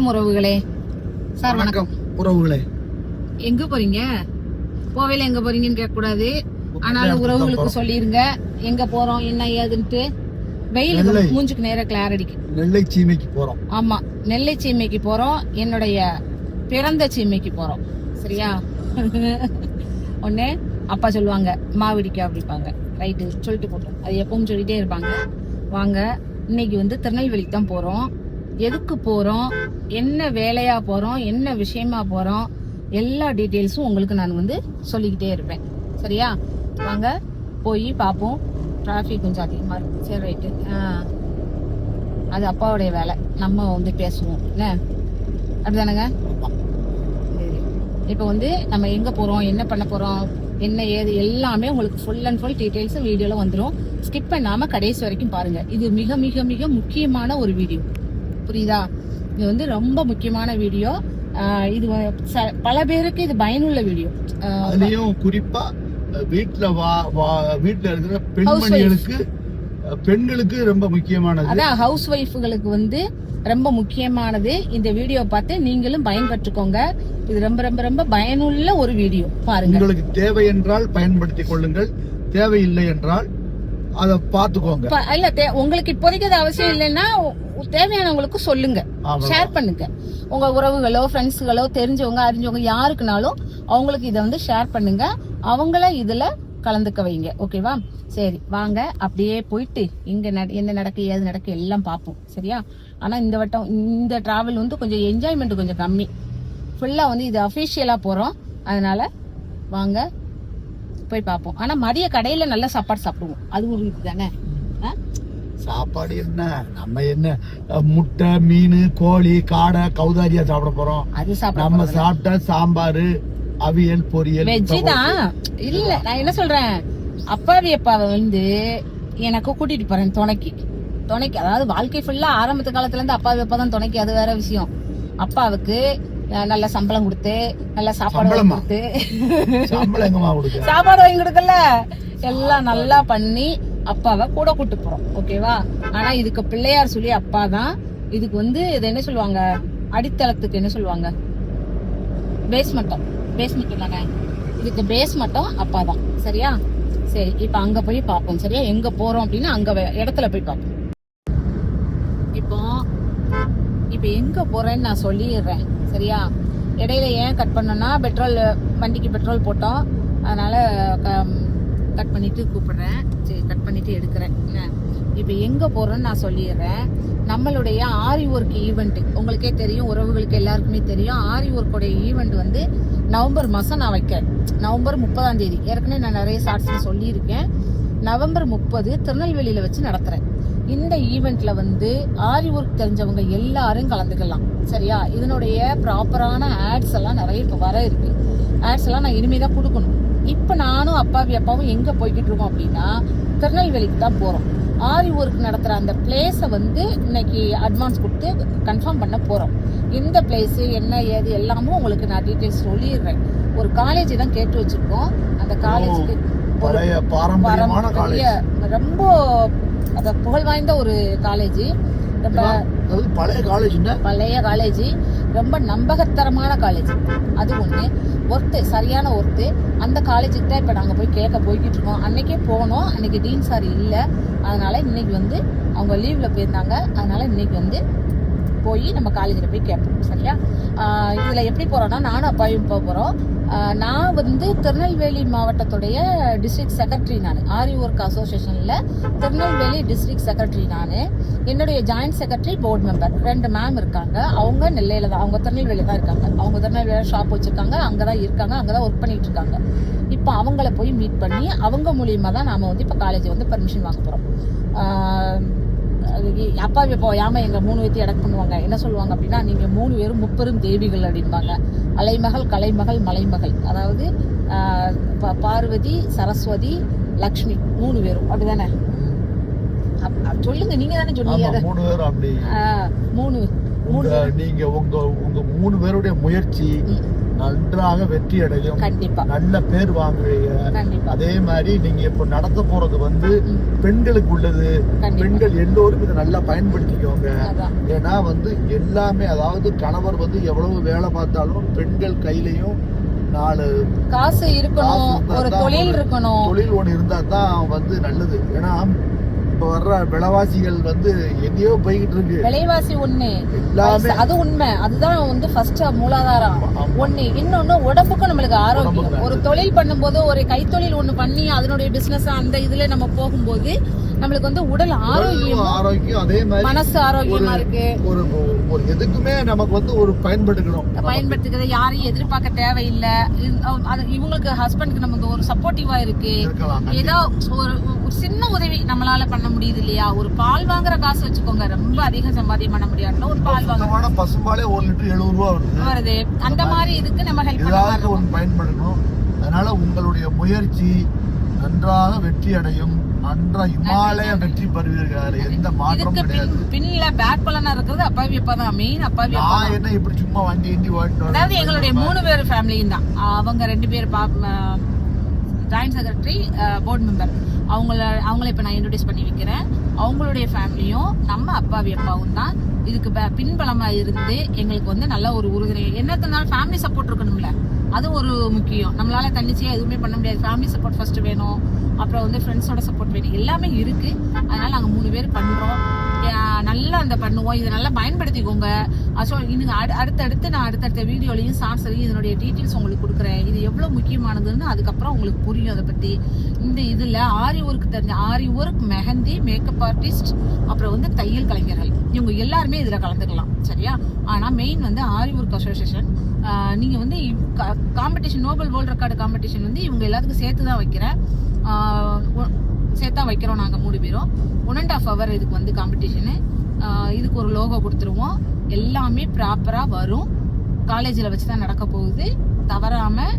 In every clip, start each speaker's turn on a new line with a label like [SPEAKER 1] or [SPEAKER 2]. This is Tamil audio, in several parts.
[SPEAKER 1] வணக்கம் உறவுகளே. சார் வணக்கம்.
[SPEAKER 2] உறவுகளே.
[SPEAKER 1] எங்க போறீங்க? போவேல எங்க போறீங்கன்னு கேட்க கூடாது ஆனாலும் உறவுகளுக்கு சொல்லிருங்க. எங்க போறோம் என்ன ஏதுன்ட்டு. வெயிலுக்கு. மூஞ்சுக்கு நேரா கிளார் அடிக்கு
[SPEAKER 2] நெல்லை சீமைக்கு போறோம்.
[SPEAKER 1] ஆமா நெல்லை சீமைக்கு போறோம். என்னுடைய பிறந்த சீமைக்கு போறோம். சரியா? ஒண்ணு அப்பா சொல்லுவாங்க மாவிடிக்கா அப்படிப்பாங்க ரைட்டு சொல்லிட்டு போட்டோம். அது எப்பவும் சொல்லிட்டே இருப்பாங்க. வாங்க இன்னைக்கு வந்து திருநெல்வேலிக்கு தான் போறோம். எதுக்கு போகிறோம் என்ன வேலையாக போகிறோம் என்ன விஷயமா போகிறோம் எல்லா டீட்டெயில்ஸும் உங்களுக்கு நான் வந்து சொல்லிக்கிட்டே இருப்பேன். சரியா? வாங்க போய் பார்ப்போம் டிராஃபிக் கொஞ்சம் அதிகமாக இருக்கு. சரி ரைட்டு அது அப்பாவுடைய வேலை. நம்ம வந்து பேசுவோம். என்ன அப்படிதானங்க? சரி. இப்போ வந்து நம்ம எங்கே போகிறோம் என்ன பண்ண போகிறோம் என்ன ஏது எல்லாமே உங்களுக்கு ஃபுல் அண்ட் ஃபுல் டீட்டெயில்ஸும் வீடியோவில் வந்துடும் ஸ்கிப் பண்ணாமல் கடைசி வரைக்கும் பாருங்கள் இது மிக மிக மிக முக்கியமான ஒரு வீடியோ புரியுதா? இது வந்து ரொம்ப முக்கியமான வீடியோ. இது பல பேருக்கு இது பயனுள்ள வீடியோ.
[SPEAKER 2] அதுலயும் குறிப்பா வீட்ல வா வா வீட்ல இருக்கிற பெண்மணிகளுக்கு பெண்களுக்கு ரொம்ப முக்கியமானது.
[SPEAKER 1] அதான் ஹவுஸ் ஒய்ஃபுகளுக்கு வந்து ரொம்ப முக்கியமானது. இந்த வீடியோ பார்த்து நீங்களும் பயன்பெற்றுக்கோங்க. இது ரொம்ப ரொம்ப ரொம்ப பயனுள்ள ஒரு வீடியோ. பாருங்க.
[SPEAKER 2] உங்களுக்கு தேவை என்றால் பயன்படுத்திக் கொள்ளுங்கள். தேவையில்லை என்றால் அதை பார்த்துக்கோங்க.
[SPEAKER 1] இப்ப- இல்ல உங்களுக்கு இப்போதைக்கு அது அவசியம் இல்லைன்னா தேவையானவங்களுக்கு சொல்லுங்க. ஷேர் பண்ணுங்க. உங்க உறவுகளோ ஃப்ரெண்ட்ஸுகளோ தெரிஞ்சவங்க அறிஞ்சவங்க யாருக்குனாலும் அவங்களுக்கு இதை வந்து ஷேர் பண்ணுங்க. அவங்கள இதுல கலந்துக்க வைங்க. ஓகேவா சரி வாங்க. அப்படியே போயிட்டு இங்க என்ன நடக்கு ஏது நடக்கு எல்லாம் பார்ப்போம். சரியா? ஆனா இந்த வட்டம் இந்த டிராவல் வந்து கொஞ்சம் என்ஜாய்மெண்ட் கொஞ்சம் கம்மி. ஃபுல்லா வந்து இது அஃபிஷியலா போறோம். அதனால வாங்க. போய் பார்ப்போம். ஆனா மதிய கடையில நல்ல சாப்பாடு சாப்பிடுவோம். அது ஒரு இது தானே?
[SPEAKER 2] சாப்பாடு என்ன? நம்ம என்ன முட்டை மீன் கோழி காடை கௌதாரியா சாப்பிட போறோம்.
[SPEAKER 1] அது
[SPEAKER 2] நம்ம சாப்பிட்ட சாம்பார் அவியல் பொரியல்
[SPEAKER 1] வெஜ்ஜு தான். இல்ல நான் என்ன சொல்றேன்? அப்பாவி அப்பாவை வந்து எனக்கு கூட்டிட்டு போறேன் துணைக்கு. துணைக்கு அதாவது வாழ்க்கை ஃபுல்லா ஆரம்பத்து காலத்துல இருந்து அப்பாவி அப்பா தான் துணைக்கு. அது வேற விஷயம். அப்பாவுக்கு நல்ல சம்பளம் கொடுத்து நல்ல சாப்பாடு? கொடுத்து. சாப்பாடு வாங்கி கொடுக்கல. எல்லாம் நல்லா பண்ணி அப்பாவை கூட கூட்டு போறோம் ஓகேவா ஆனா இதுக்கு பிள்ளையார் சொல்லி அப்பா தான். இதுக்கு வந்து இது என்ன சொல்லுவாங்க? அடித்தளத்துக்கு என்ன சொல்லுவாங்க? பேஸ் மட்டம். பேஸ் மட்டம் தானே? இதுக்கு பேஸ் மட்டம் அப்பா தான். சரியா? சரி இப்ப அங்க போய் பார்ப்போம். சரியா? எங்க போறோம் அப்படின்னா அங்க இடத்துல போய் பார்ப்போம் இப்போ இப்போ எங்கே போகிறேன்னு நான் சொல்லிடுறேன். சரியா? இடையில ஏன் கட் பண்ணோம்னா பெட்ரோல் வண்டிக்கு பெட்ரோல் போட்டோம். அதனால கட் பண்ணிவிட்டு கூப்பிடுறேன். சரி கட் பண்ணிவிட்டு எடுக்கிறேன். இப்போ எங்கே போறோம்னு நான் சொல்லிடுறேன். நம்மளுடைய ஆரி ஒர்க் ஈவெண்ட்டு உங்களுக்கே தெரியும் உறவுகளுக்கு எல்லாருக்குமே தெரியும். ஆரி ஒர்க்கோடைய ஈவெண்ட் வந்து நவம்பர் மாதம் நான் வைக்கிறேன். நவம்பர் முப்பதாம் தேதி. ஏற்கனவே நான் நிறைய ஷார்ட்ஸில் சொல்லியிருக்கேன். நவம்பர் முப்பது திருநெல்வேலியில் வச்சு நடத்துகிறேன் இந்த ஈவெண்ட்ல வந்து ஆரி ஒர்க் தெரிஞ்சவங்க எல்லாரும் கலந்துக்கலாம். சரியா? இதனுடைய ப்ராப்பரான ஆட்ஸ் எல்லாம் நிறைய இப்போ வர இருக்கு. ஆட்ஸ் எல்லாம் நான் இனிமே தான் கொடுக்கணும். இப்போ நானும் அப்பாவி அப்பாவும் எங்க போய்கிட்டு இருக்கோம் அப்படின்னா திருநெல்வேலிக்கு தான் போறோம். ஆரி ஒர்க் நடத்துற அந்த பிளேஸை வந்து இன்னைக்கு அட்வான்ஸ் கொடுத்து கன்ஃபார்ம் பண்ண போறோம். இந்த பிளேஸ் என்ன ஏது எல்லாமும் உங்களுக்கு நான் டீட்டெயில்ஸ் சொல்லிடுறேன். ஒரு காலேஜ் தான் கேட்டு வச்சிருக்கோம். அந்த காலேஜுக்கு
[SPEAKER 2] பழைய
[SPEAKER 1] பாரம்பரிய ரொம்ப அத புகழ் வாய்ந்த ஒரு காலேஜ். ரொம்ப
[SPEAKER 2] பழைய காலேஜ்னா
[SPEAKER 1] பழைய காலேஜ். ரொம்ப நம்பகத்தரமான காலேஜ். அது ஒண்ணு. ஒர்த்து சரியான ஒர்த்து அந்த காலேஜுக்கு தான் இப்போ நாங்கள் போய் கேட்க போய்கிட்டு இருக்கோம். அன்னைக்கே போனோம். அன்னைக்கு டீன் சார் இல்லை. அதனால இன்னைக்கு வந்து அவங்க லீவ்ல போயிருந்தாங்க. அதனால இன்னைக்கு வந்து போய் நம்ம காலேஜில் போய் கேட்போம் சரியா? இதில் எப்படி போகிறோன்னா நானும் அப்பாயும் போக போகிறோம் நான் வந்து திருநெல்வேலி மாவட்டத்துடைய டிஸ்ட்ரிக்ட் செக்ரட்டரி நான். ஆரி ஒர்க் அசோசியேஷனில் திருநெல்வேலி டிஸ்ட்ரிக்ட் செக்ரட்டரி நான். என்னுடைய ஜாயிண்ட் செக்ரட்டரி போர்டு மெம்பர் ரெண்டு மேம் இருக்காங்க. அவங்க நெல்லையில் தான் அவங்க திருநெல்வேலி தான் இருக்காங்க. அவங்க திருநெல்வேலியில் ஷாப் வச்சுருக்காங்க. அங்கே தான் இருக்காங்க. அங்கே தான் ஒர்க் பண்ணிட்டு இருக்காங்க. இப்போ அவங்கள போய் மீட் பண்ணி அவங்க மூலியமாக தான் நாம் வந்து இப்போ காலேஜ் வந்து பர்மிஷன் வாங்க போகிறோம் அப்பா இப்போ யாம எங்க மூணு பேர்த்தையும் அடக் பண்ணுவாங்க? என்ன சொல்லுவாங்க அப்படின்னா நீங்க மூணு பேரும் முப்பெரும் தேவிகள் அப்படின்பாங்க அலைமகள் கலைமகள் மலைமகள். அதாவது பார்வதி சரஸ்வதி லக்ஷ்மி மூணு பேரும். அப்படிதானே? அப்- அப் சொல்லுங்க நீங்க தானே சொன்னீங்க
[SPEAKER 2] மூணு பேரும் அப்படி.
[SPEAKER 1] மூணு மூணு
[SPEAKER 2] நீங்க உங்க உங்க மூணு பேருடைய முயற்சி. நன்றாக வெற்றி அடையும் நல்ல பேர் வாங்குவீங்க. அதே மாதிரி நீங்க இப்ப நடத்த போறது வந்து. பெண்களுக்கு உள்ளது. பெண்கள் எல்லோரும் இதை நல்லா பயன்படுத்திக்கோங்க. ஏன்னா வந்து எல்லாமே அதாவது கணவர் வந்து எவ்வளவு வேலை பார்த்தாலும் பெண்கள் கையிலயும் நாலு
[SPEAKER 1] காசு இருக்கணும். ஒரு தொழில் இருக்கணும்.
[SPEAKER 2] தொழில் ஒண்ணு இருந்தா தான் வந்து நல்லது. ஏன்னா இப்ப வர்ற விலைவாசிகள் வந்து எங்கேயோ போய்கிட்டு இருக்கு.
[SPEAKER 1] விலைவாசி ஒண்ணு.
[SPEAKER 2] எல்லாமே
[SPEAKER 1] அது உண்மை. அதுதான் வந்து ஃபர்ஸ்ட் மூலாதாரம். ஒண்ணு. இன்னொன்னு உடம்புக்கும் நம்மளுக்கு ஆரோக்கியம். ஒரு தொழில் பண்ணும்போது ஒரு கைத்தொழில் ஒண்ணு பண்ணி அதனுடைய பிசினஸ் அந்த இதுல நம்ம போகும்போது நம்மளுக்கு வந்து உடல் ஆரோக்கியம்
[SPEAKER 2] ஆரோக்கியம் அதே மாதிரி
[SPEAKER 1] மனசு ஆரோக்கியமா இருக்கு.
[SPEAKER 2] ஒரு ஒரு எதுக்குமே நமக்கு வந்து ஒரு பயன்படுத்தணும்
[SPEAKER 1] பயன்படுத்திக்கிறத யாரையும் எதிர்பார்க்க தேவையில்லை. அது இவங்களுக்கு ஹஸ்பண்டுக்கு வந்து ஒரு சப்போர்ட்டிவா இருக்கு. ஏதோ ஒரு சின்ன உதவி நம்மளால பண்ண முடியுது இல்லையா? ஒரு பால் வாங்குற காசு வச்சுக்கோங்க. ரொம்ப அதிகம் சம்பாத்தியம் பண்ண முடியாதுல ஒரு பால் வாங்க
[SPEAKER 2] சுத்தமான பசும்பாலே ஒரு லிட்டர் எழுபது ரூபா வருது.
[SPEAKER 1] வருது. அந்த மாதிரி இதுக்கு நம்ம ஹெல்ப் பண்ண
[SPEAKER 2] ஏதாவது
[SPEAKER 1] மாதிரி
[SPEAKER 2] ஒன்று பயன்படணும். அதனால உங்களுடைய முயற்சி நன்றாக வெற்றி அடையும் நன்றா இமாலய வெற்றி பெறுவீர்கள் அதுல எந்த
[SPEAKER 1] இதுக்கு
[SPEAKER 2] கிடையாது
[SPEAKER 1] பின் பின்ல பேக் பலனா இருக்கிறது அப்பாவி அப்பா தான் மெயின் அப்பாவி அப்பா
[SPEAKER 2] நான் என்ன இப்படி சும்மா வண்டி வண்டி ஓட்டு
[SPEAKER 1] அதாவது எங்களுடைய மூணு பேர் ஃபேமிலியும் தான். அவங்க ரெண்டு பேர் ஜாயிண்ட் செக்ரட்டரி போர்டு மெம்பர் அவங்கள அவங்கள இப்போ நான் இன்ட்ரடியூஸ் பண்ணி வைக்கிறேன். அவங்களுடைய ஃபேமிலியும் நம்ம அப்பாவி அப்பாவும் தான். இதுக்கு ப- பின்பலமா இருந்து எங்களுக்கு வந்து நல்ல ஒரு உறுதுணை என்னத்தினாலும் ஃபேமிலி சப்போர்ட் இருக்கணும்ல. அது ஒரு முக்கியம். நம்மளால தன்னிச்சையாக எதுவுமே பண்ண முடியாது. ஃபேமிலி சப்போர்ட் ஃபர்ஸ்ட் வேணும். அப்புறம் வந்து ஃப்ரெண்ட்ஸோட சப்போர்ட் வேணும். எல்லாமே இருக்கு. அதனால நாங்கள் மூணு பேர் பண்றோம். நல்லா அந்த பண்ணுவோம். இதை நல்லா பயன்படுத்திக்கோங்க. ஸோ இன்னும் அடு அடுத்தடுத்து நான் அடுத்தடுத்த வீடியோலையும் ஷார்ட்ஸ்லையும் இதனுடைய டீட்டெயில்ஸ் உங்களுக்கு கொடுக்குறேன். இது எவ்வளோ முக்கியமானதுன்னு அதுக்கப்புறம் உங்களுக்கு புரியும் அதை பற்றி இந்த இதில் ஆரி ஒர்க் தெரிஞ்ச Aari work mehndi makeup artist அப்புறம் வந்து தையல் கலைஞர்கள். இவங்க எல்லாருமே இதில் கலந்துக்கலாம். சரியா? ஆனால் மெயின் வந்து ஆரி ஒர்க் அசோசியேஷன் நீங்கள் வந்து competition Nobel world record competition வந்து இவங்க எல்லாத்துக்கும் சேர்த்து தான் வைக்கிறேன் சேர்த்தா வைக்கிறோம் நாங்கள் மூணு பேரும். ஒன் அண்ட் ஆஃப் ஹவர் இதுக்கு வந்து காம்படிஷனு இதுக்கு ஒரு லோகோ கொடுத்துருவோம். எல்லாமே ப்ராப்பராக வரும். காலேஜில் வச்சு தான் நடக்க போகுது. தவறாமல்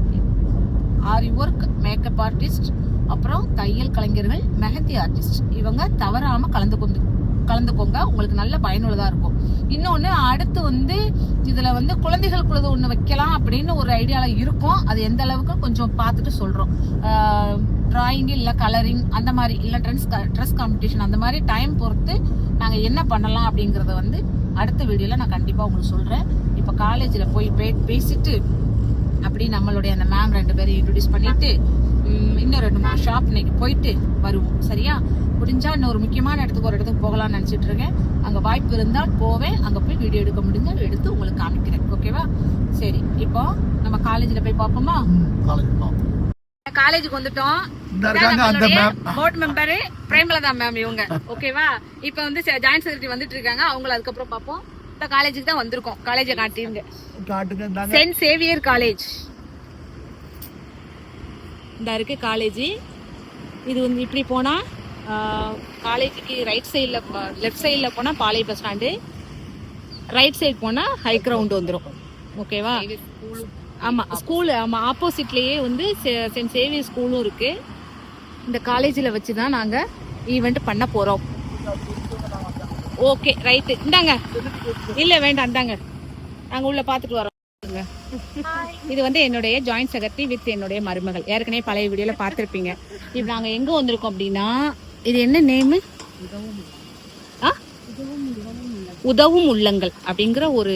[SPEAKER 1] ஆரி ஒர்க் மேக்கப் ஆர்டிஸ்ட் அப்புறம் தையல் கலைஞர்கள் மெஹந்தி ஆர்டிஸ்ட் இவங்க தவறாமல் கலந்து கொண்டு கலந்துக்கோங்க உங்களுக்கு நல்ல பயனுள்ளதாக இருக்கும். இன்னொன்று அடுத்து வந்து இதில் வந்து குழந்தைகள் குழுது ஒன்று வைக்கலாம் அப்படின்னு ஒரு ஐடியாவில் இருக்கும். அது எந்த அளவுக்கு கொஞ்சம் பார்த்துட்டு சொல்கிறோம் டிராயிங் இல்லை கலரிங் அந்த மாதிரி இல்லை ட்ரெஸ் ட்ரெஸ் காம்படிஷன் அந்த மாதிரி டைம் பொறுத்து நாங்கள் என்ன பண்ணலாம் அப்படிங்கிறத வந்து அடுத்த வீடியோவில் நான் கண்டிப்பாக உங்களுக்கு சொல்கிறேன் இப்போ காலேஜில் போய் பே பேசிட்டு அப்படி நம்மளுடைய அந்த மேம் ரெண்டு பேரும் இன்ட்ரடியூஸ் பண்ணிட்டு இன்னும் ரெண்டு மூணு ஷாப் இன்னைக்கு போயிட்டு வருவோம். சரியா? முடிஞ்சா இன்னொரு முக்கியமான இடத்துக்கு ஒரு இடத்துக்கு போகலாம்னு நினச்சிட்டு இருக்கேன். அங்கே வாய்ப்பு இருந்தால் போவேன். அங்கே போய் வீடியோ எடுக்க முடிஞ்சால் எடுத்து உங்களுக்கு காமிக்கிறேன். ஓகேவா சரி இப்போ நம்ம காலேஜில் போய் பார்ப்போமா?
[SPEAKER 2] காலேஜ் பார்ப்போம்.
[SPEAKER 1] காலேஜுக்கு வந்துட்டோம். போர்ட் மெம்பரு பிரேமலதா மேம் இவங்க. ஓகேவா இப்போ வந்து ஜாயின்ட் செக்ரட்டரி வந்துட்டு இருக்காங்க. அவங்கள அதுக்கப்புறம் பார்ப்போம். இந்த காலேஜுக்கு தான் வந்திருக்கோம். காலேஜை காட்டிருங்க சென்ட் சேவியர் காலேஜ் இந்த இருக்கு காலேஜ். இது வந்து இப்படி போனா காலேஜுக்கு ரைட் சைடில் லெஃப்ட் சைடில் போனால் Palai bus stand right side போனால் ஹை கிரவுண்ட் வந்துடும் ஓகேவா ஆமாம் ஸ்கூல் ஆமாம் ஆப்போசிட்லேயே வந்து சென்ட் சேவியர் ஸ்கூலும் இருக்கு. இந்த காலேஜில் வச்சு தான் நாங்கள் ஈவெண்ட் பண்ண போகிறோம் ஓகே ரைட்டு இந்தாங்க. இல்லை வேண்டாம் இந்தாங்க. நாங்கள் உள்ளே பார்த்துட்டு வரோம். இது வந்து என்னுடைய ஜாயிண்ட் சகர்த்தி வித் என்னுடைய மருமகள். ஏற்கனவே பழைய வீடியோவில் பார்த்துருப்பீங்க. இப்போ நாங்கள் எங்கே வந்திருக்கோம் அப்படின்னா இது என்ன நேமு உதவும் உள்ளங்கள் அப்படிங்கிற ஒரு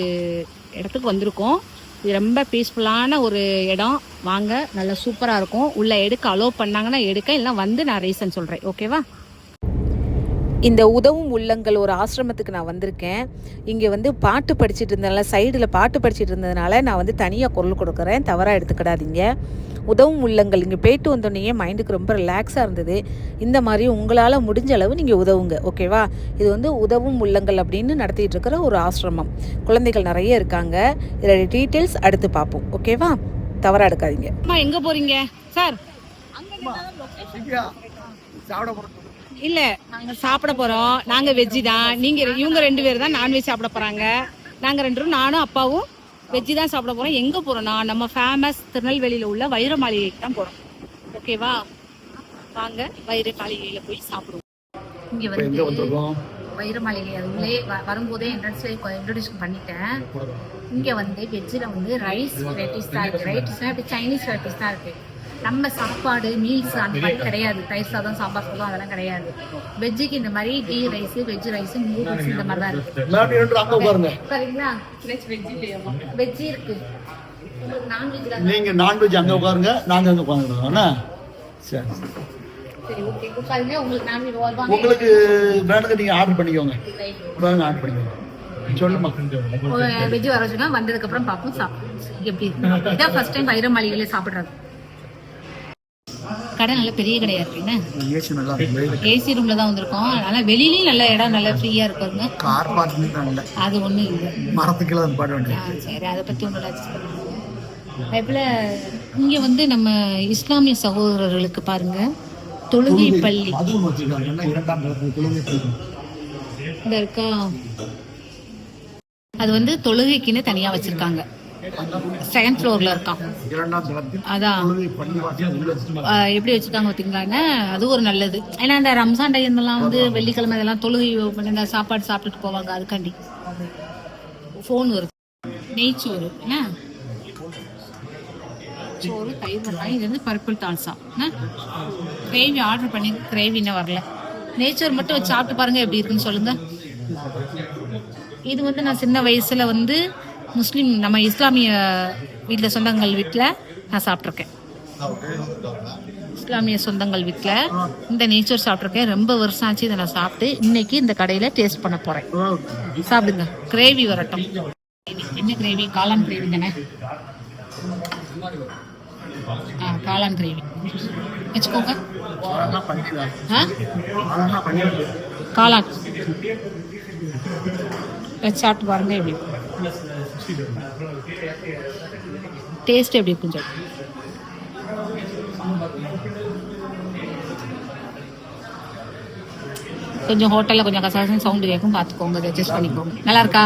[SPEAKER 1] இடத்துக்கு வந்திருக்கோம். இது ரொம்ப பீஸ்ஃபுல்லான ஒரு இடம். வாங்க நல்லா சூப்பராக இருக்கும். உள்ளே எடுக்க அலோவ் பண்ணாங்கன்னா எடுக்க இல்லைன்னா வந்து நான் ரீசன் சொல்கிறேன் ஓகேவா இந்த உதவும் உள்ளங்கள் ஒரு ஆசிரமத்துக்கு நான் வந்திருக்கேன். இங்கே வந்து பாட்டு படிச்சுட்டு இருந்தனால சைடில் பாட்டு படிச்சுட்டு இருந்ததுனால நான் வந்து தனியாக குரல் கொடுக்குறேன். தவறாக எடுத்துக்கிடாதீங்க. உதவும் உள்ளங்கள். இங்கே போயிட்டு வந்தோடனே மைண்டுக்கு ரொம்ப ரிலாக்ஸாக இருந்தது. இந்த மாதிரி உங்களால் முடிஞ்ச அளவு நீங்கள் உதவுங்க. ஓகேவா இது வந்து உதவும் உள்ளங்கள் அப்படின்னு நடத்திட்டு இருக்கிற ஒரு ஆசிரமம். குழந்தைகள் நிறைய இருக்காங்க. இதோட டீட்டெயில்ஸ் அடுத்து பார்ப்போம். ஓகேவா தவறாக எடுக்காதீங்க. அம்மா எங்கே போகிறீங்க சார் இல்ல நாங்க சாப்பிட போறோம். நாங்க வெஜ்ஜி தான். நீங்க இவங்க ரெண்டு பேரும் தான் நான்வெஜ் சாப்பிட போறாங்க. நாங்க ரெண்டு பேரும் நானும் அப்பாவும் வெஜ்ஜி தான் சாப்பிட போறோம். எங்க போறோம்னா நம்ம ஃபேமஸ் திருநெல்வேலியில உள்ள வைர மாளிகைக்கு தான் போறோம். ஓகேவா வாங்க வைர மாளிகையில போய் சாப்பிடுவோம். இங்க வந்து
[SPEAKER 2] வந்திருக்கோம்?
[SPEAKER 1] வைரமலையிலே அது உள்ளே வ- வரும்போதே என்ட்ரன்ஸ்ல இன்ட்ரடியூஷன் பண்ணிட்டேன். இங்க வந்து வெஜ்ஜில் வந்து ரைஸ் வெரைட்டிஸ் தான் இருக்கு. ரைட்டிஸ்னா இப்படி சைனீஸ் வெரைட்டிஸ் தான் இருக்கு. நம்ம சாப்பாடு மீல்ஸ் அந்த மாதிரி கிடையாது. தயிர் சாதம் சாம்பார் சாதம் அதெல்லாம் கிடையாது. வெஜ்ஜுக்கு இந்த மாதிரி ghee rice veg rice noodles இந்த மாதிரி தான் இருக்கு.
[SPEAKER 2] எல்லாரும் ரெண்டு அங்க உட்காருங்க.
[SPEAKER 1] சரிங்களா வெஜ் இருக்கு.
[SPEAKER 2] நீங்க நான்வெஜ் அங்க உட்காருங்க. நாங்க அங்க உட்காந்துருக்கோம் என்ன? சரி.
[SPEAKER 1] உங்களுக்கு
[SPEAKER 2] வேணுங்க நீங்க ஆர்டர் பண்ணிக்கோங்க. வேணுங்க ஆர்டர் பண்ணிக்கோங்க. சொல்லுமா
[SPEAKER 1] வெஜ் வர சொன்னா வந்ததுக்கு அப்புறம் பார்ப்போம் சாப்பிடுவோம். எப்படி இருக்கு? இதான் ஃபர்ஸ்ட் டைம் வைரமலையில சாப்பிடுறது. கடை நல்ல பெரிய கடையா இருக்குங்க
[SPEAKER 2] ஏசி
[SPEAKER 1] ரூம்ல தான் வந்திருக்கோம். அதனால வெளியிலயும் நல்ல இடம் நல்லா ஃப்ரீயா இருக்குங்க.
[SPEAKER 2] கார் பார்க்கிங்
[SPEAKER 1] அது ஒண்ணும் இல்லை.
[SPEAKER 2] மரத்துக்குள்ள பாட
[SPEAKER 1] சரி அதை பத்தி ஒன்றும் அட்ஜஸ்ட் பண்ணுங்க அதேபோல இங்க வந்து நம்ம இஸ்லாமிய சகோதரர்களுக்கு பாருங்க. தொழுகை பள்ளி. இருக்கா? அது வந்து தொழுகைக்குன்னு தனியா வச்சிருக்காங்க. செகண்ட் ஃப்ளோர்ல இருக்கான். அதான் எப்படி வச்சுருக்காங்க பார்த்தீங்களாங்க? அது ஒரு நல்லது. ஏன்னா இந்த ரம்ஜான் டைம் எல்லாம் வந்து வெள்ளிக்கிழமை இதெல்லாம் தொழுகை பண்ணி இந்த சாப்பாடு சாப்பிட்டுட்டு போவாங்க. அதுக்காண்டி. ஃபோன் வருது நெய்ச்சோறு என்ன? சோறு தயிர் வெங்காயம் இது வந்து பர்பிள் தால்சா கிரேவி ஆர்டர் பண்ணி கிரேவி இன்னும் வரல. நெய்ச்சோறு மட்டும் வச்சு சாப்பிட்டு பாருங்க எப்படி இருக்குன்னு சொல்லுங்க. இது வந்து நான் சின்ன வயசுல வந்து முஸ்லீம் நம்ம இஸ்லாமிய வீட்டில் சொந்தங்கள் வீட்டில் நான் சாப்பிட்ருக்கேன். இஸ்லாமிய சொந்தங்கள் வீட்டில் இந்த நேச்சர் சாப்பிட்ருக்கேன். ரொம்ப வருஷம் ஆச்சு இதை நான் சாப்பிட்டு இன்னைக்கு இந்த கடையில் டேஸ்ட் பண்ண போகிறேன் சாப்பிடுங்க. கிரேவி வரட்டும். என்ன கிரேவி காளான் கிரேவி தானே? ஆ காளான் கிரேவி வச்சுக்கோங்க. காளான். வச்சு சாப்பிட்டு பாருங்க எப்படி டேஸ்ட் எப்படி இருக்கும் சொல்லு கொஞ்சம் ஹோட்டலில் கொஞ்சம் கசாசம் சவுண்டு கேட்கும் பார்த்துக்கோங்க அதை அட்ஜஸ்ட் பண்ணிக்கோங்க. நல்லா இருக்கா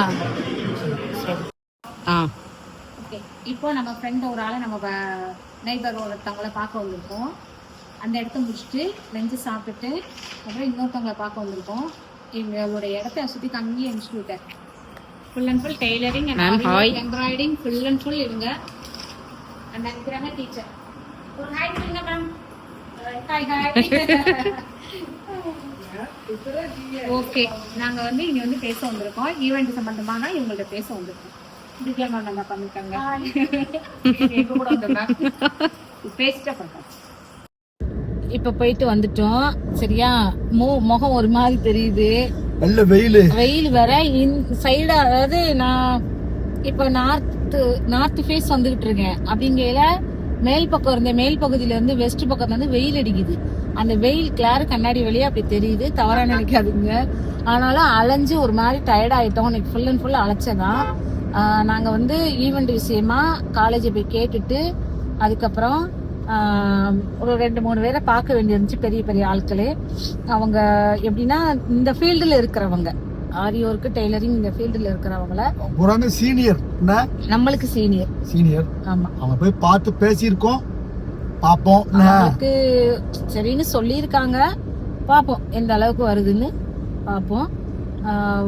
[SPEAKER 1] ஆ. ஓகே. இப்போ நம்ம ஃப்ரெண்ட் ஒரு ஆளை நம்ம நெய்பர் ஒருத்தவங்கள பார்க்க வந்திருக்கோம். அந்த இடத்த முடிச்சுட்டு லஞ்சு சாப்பிட்டுட்டு அப்புறம் இன்னொருத்தவங்களை பார்க்க வந்திருக்கோம். இவங்களோட இடத்த சுற்றி கம்மியாக இன்ஸ்டியூட்டர் full and full tailoring and embroidering full and full இவங்க அண்ட் நினைக்கிறாங்க டீச்சர் ஒரு ஹாய் சொல்லுங்க மேம் ஹாய் ஹாய் ஓகே நாங்க வந்து இங்க வந்து பேச வந்திருக்கோம். ஈவெண்ட் சம்பந்தமா தான் இவங்கள்ட்ட பேச வந்திருக்கோம். இதுக்கெல்லாம் நல்லா பண்ணிருக்காங்க? பேசிட்டா பண்ணோம் இப்ப போயிட்டு வந்துட்டோம். சரியா? மு முகம் ஒரு மாதிரி தெரியுது.
[SPEAKER 2] நல்ல வெயில்.
[SPEAKER 1] வெயில் வேற இன் சைடு அதாவது நான் இப்போ நார்த் நார்த் ஃபேஸ் வந்துகிட்டு இருக்கேன். அப்படிங்கையில மேல் பக்கம் இருந்த மேல் பகுதியில இருந்து வெஸ்ட் பக்கத்துல இருந்து வெயில் அடிக்குது. அந்த வெயில் கிளாரு கண்ணாடி வழியா அப்படி தெரியுது. தவறா நினைக்காதீங்க. ஆனாலும் அலைஞ்சு ஒரு மாதிரி டயர்ட் ஆயிட்டோம். இன்னைக்கு ஃபுல் அண்ட் ஃபுல் அலைச்சதான். நாங்கள் நாங்க வந்து ஈவெண்ட் விஷயமா காலேஜை போய் கேட்டுட்டு அதுக்கப்புறம் ஒரு ரெண்டு மூணு பேரை பார்க்க வேண்டியிருந்துச்சு பெரிய பெரிய ஆட்களே. அவங்க எப்படின்னா இந்த ஃபீல்டில் இருக்கிறவங்க. ஆரி ஒர்க்கு டெய்லரிங் இந்த ஃபீல்டில் இருக்கிறவங்கள
[SPEAKER 2] புறாங்க சீனியர்
[SPEAKER 1] நம்மளுக்கு சீனியர்
[SPEAKER 2] சீனியர்
[SPEAKER 1] ஆமா.
[SPEAKER 2] அவங்க போய் பார்த்து பேசியிருக்கோம். பார்ப்போம்?
[SPEAKER 1] அவங்களுக்கு சரின்னு சொல்லியிருக்காங்க. பார்ப்போம் எந்த அளவுக்கு வருதுன்னு பார்ப்போம்.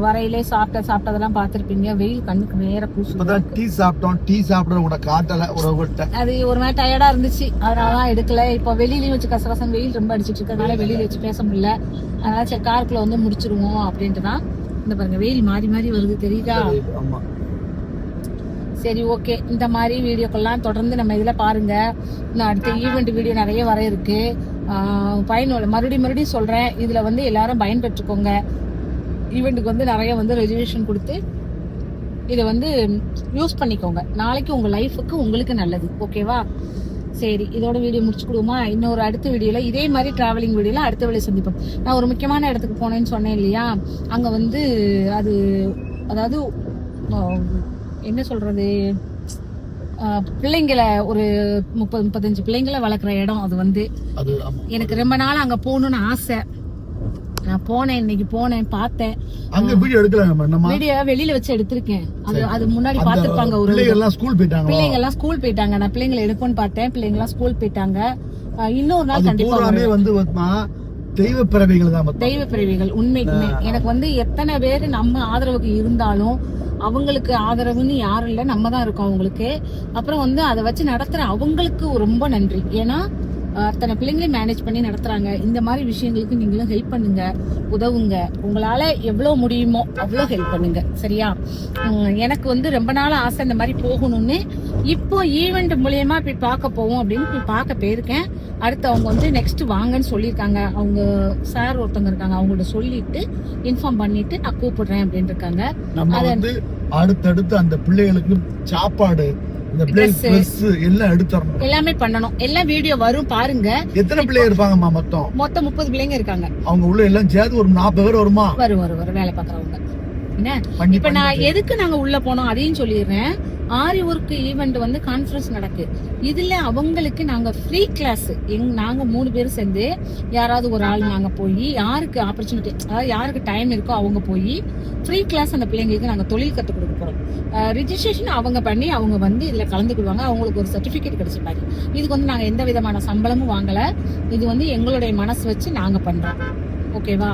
[SPEAKER 1] வரையிலே சாப்பிட்ட சாப்பிட்டதெல்லாம் பார்த்துருப்பீங்க. வெயில் கண்ணுக்கு நேர பூசு
[SPEAKER 2] டீ சாப்பிட்டோம். டீ சாப்பிட கூட காட்டல உறவுகிட்ட.
[SPEAKER 1] அது ஒரு மாதிரி டயர்டா இருந்துச்சு. அதனால தான் எடுக்கல. இப்போ வெளியிலயும் வச்சு கசகசம் வெயில் ரொம்ப அடிச்சிட்டு இருக்கறதுனால வெளியில வச்சு பேச முடியல. அதனால சரி காருக்குள்ள வந்து முடிச்சிருவோம் அப்படின்ட்டு தான். இந்த பாருங்க வெயில் மாறி மாறி வருது. தெரியுதா? சரி ஓகே இந்த மாதிரி வீடியோக்கெல்லாம் தொடர்ந்து நம்ம இதில் பாருங்க. இன்னும் அடுத்த ஈவெண்ட் வீடியோ நிறைய வர இருக்கு. ஆஹ் பயனுள்ள மறுபடியும் மறுபடியும் சொல்றேன். இதுல வந்து எல்லாரும் பயன்பெற்றுக்கோங்க. ஈவெண்ட்டுக்கு வந்து நிறைய வந்து ரெஜர்வேஷன் கொடுத்து இதை வந்து யூஸ் பண்ணிக்கோங்க. நாளைக்கு உங்க லைஃபுக்கு உங்களுக்கு நல்லது. ஓகேவா சரி இதோட வீடியோ முடிச்சுக்கிடுவோமா இன்னொரு அடுத்த வீடியோல இதே மாதிரி டிராவலிங் வீடியோல அடுத்த வேலையை சந்திப்போம். நான் ஒரு முக்கியமான இடத்துக்கு போனேன்னு சொன்னேன் இல்லையா? அங்க வந்து அது அதாவது என்ன சொல்றது? ஆஹ், பிள்ளைங்களை ஒரு முப்பது முப்பத்தஞ்சு பிள்ளைங்களை வளர்க்குற இடம் அது வந்து. எனக்கு ரொம்ப நாள் அங்க போகணும்னு ஆசை. நான் போனேன் இன்னைக்கு போனேன் பார்த்தேன்.
[SPEAKER 2] அங்க வீடியோ எடுக்கல நம்ம
[SPEAKER 1] வீடியோ வெளியில வச்சு எடுத்திருக்கேன். அது அது முன்னாடி
[SPEAKER 2] அந்த
[SPEAKER 1] பார்த்திருப்பாங்க ஒரு
[SPEAKER 2] பிள்ளைங்க எல்லாம் ஸ்கூல் போயிட்டாங்களா?
[SPEAKER 1] பிள்ளைங்க எல்லாம் ஸ்கூல் போயிட்டாங்க. நான் பிள்ளைங்களை எடுப்போம்னு பார்த்தேன். பிள்ளைங்க எல்லாம் ஸ்கூல் போயிட்டாங்க இன்னொரு நாள் கண்டிப்பா
[SPEAKER 2] வந்து தெய்வ பிறவிகள் தான்.
[SPEAKER 1] தெய்வ பிறவிகள் உண்மைக்குமே. எனக்கு வந்து எத்தனை பேர் நம்ம ஆதரவுக்கு இருந்தாலும் அவங்களுக்கு ஆதரவுன்னு யாரும் இல்ல. நம்ம தான் இருக்கோம் அவங்களுக்கு. அப்புறம் வந்து அதை வச்சு நடத்துற அவங்களுக்கு ரொம்ப நன்றி. ஏன்னா அத்தனை பிள்ளைங்களையும் மேனேஜ் பண்ணி நடத்துறாங்க. இந்த மாதிரி விஷயங்களுக்கு நீங்களும் ஹெல்ப் பண்ணுங்க உதவுங்க. உங்களால எவ்வளவு முடியுமோ அவ்வளோ ஹெல்ப் பண்ணுங்க. சரியா? எனக்கு வந்து ரொம்ப நாள் ஆசை இந்த மாதிரி போகணும்னு. இப்போ ஈவெண்ட் மூலியமா போய் பார்க்க போவோம் அப்படின்னு போய் பார்க்க போயிருக்கேன். அடுத்து அவங்க வந்து நெக்ஸ்ட் வாங்கன்னு சொல்லியிருக்காங்க. அவங்க சார் ஒருத்தவங்க இருக்காங்க. அவங்கள்ட்ட சொல்லிட்டு இன்ஃபார்ம் பண்ணிட்டு நான் கூப்பிடுறேன் அப்படின்னு இருக்காங்க.
[SPEAKER 2] அடுத்தடுத்து அந்த பிள்ளைகளுக்கு சாப்பாடு இந்த. ட்ரெஸ் எல்லாம் எடுத்துறணும்
[SPEAKER 1] எல்லாமே பண்ணணும். எல்லாம் வீடியோ வரும் பாருங்க.
[SPEAKER 2] எத்தனை பிள்ளை இருப்பாங்கம்மா மொத்தம்?
[SPEAKER 1] மொத்தம் முப்பது பிள்ளைங்க இருக்காங்க.
[SPEAKER 2] அவங்க உள்ள எல்லாம் சேர்த்து ஒரு நாற்பது பேர் வருமா?
[SPEAKER 1] வரும் வரும் வரும். வேலை பாக்குறவங்க என்ன? இப்ப நான் எதுக்கு நாங்க உள்ள போனோம்? அதையும் சொல்லிடுறேன். ஆரி ஒர்க் ஈவெண்ட் வந்து கான்ஃபரன்ஸ் நடக்கு. இதுல அவங்களுக்கு நாங்க ஃப்ரீ கிளாஸ் எங் நாங்க மூணு பேரும் சேர்ந்து யாராவது ஒரு ஆள் நாங்க போய் யாருக்கு ஆப்பர்ச்சுனிட்டி அதாவது யாருக்கு டைம் இருக்கோ அவங்க போய் ஃப்ரீ கிளாஸ் அந்த பிள்ளைங்களுக்கு நாங்க தொழில் கத்துக் கொடுக்க போறோம். ரிஜிஸ்ட்ரேஷன் அவங்க பண்ணி அவங்க வந்து இதுல கலந்துக்கிடுவாங்க அவங்களுக்கு ஒரு சர்டிபிகேட் கிடைச்சிருப்பாங்க இதுக்கு வந்து நாங்க எந்த விதமான சம்பளமும் வாங்கல. இது வந்து எங்களுடைய மனசு வச்சு நாங்க பண்றோம். ஓகேவா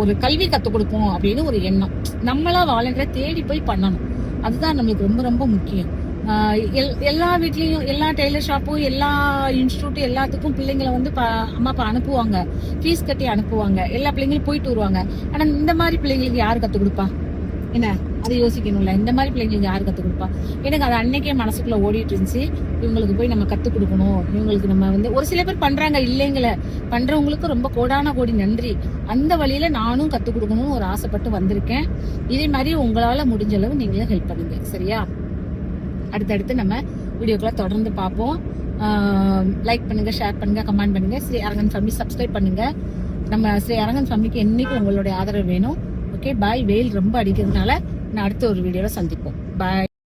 [SPEAKER 1] ஒரு கல்வி கத்துக் கொடுப்போம் அப்படின்னு ஒரு எண்ணம். நம்மளா வாலண்டியரை தேடி போய் பண்ணணும். அதுதான் நம்மளுக்கு ரொம்ப ரொம்ப முக்கியம். எல்- எல்லா வீட்லேயும் எல்லா டெய்லர் ஷாப்பும் எல்லா இன்ஸ்டியூட்டும் எல்லாத்துக்கும் பிள்ளைங்களை வந்து பா அம்மா அப்பா அனுப்புவாங்க. ஃபீஸ் கட்டி அனுப்புவாங்க. எல்லா பிள்ளைங்களும் போயிட்டு வருவாங்க. ஆனால் இந்த மாதிரி பிள்ளைங்களுக்கு யார் கற்றுக் கொடுப்பா? என்ன? அதை யோசிக்கணும்ல. இந்த மாதிரி பிள்ளைங்களுக்கு யார் கற்றுக் கொடுப்பா எனக்கு அது அன்னைக்கே மனசுக்குள்ள ஓடிட்டு இருந்துச்சு இவங்களுக்கு போய் நம்ம கற்றுக் கொடுக்கணும் இவங்களுக்கு நம்ம வந்து ஒரு சில பேர் பண்றாங்க இல்லைங்கள. பண்றவங்களுக்கு ரொம்ப கோடான கோடி நன்றி. அந்த வழியில நானும் கற்றுக் கொடுக்கணும்னு ஒரு ஆசைப்பட்டு வந்திருக்கேன். இதே மாதிரி உங்களால முடிஞ்ச அளவு நீங்களும் ஹெல்ப் பண்ணுங்க. சரியா? அடுத்தடுத்து நம்ம வீடியோக்களை தொடர்ந்து பார்ப்போம். லைக் பண்ணுங்க ஷேர் பண்ணுங்க கமெண்ட் பண்ணுங்க. ஸ்ரீ அரங்கன் ஃபேமிலி சப்ஸ்கிரைப் பண்ணுங்க. நம்ம ஸ்ரீ அரங்கன் ஃபேமிலிக்கு என்னைக்கு உங்களுடைய ஆதரவு வேணும். ஓகே பாய் வெயில் ரொம்ப அடிக்கிறதுனால நான் அடுத்த ஒரு வீடியோவில் சந்திப்போம். பாய்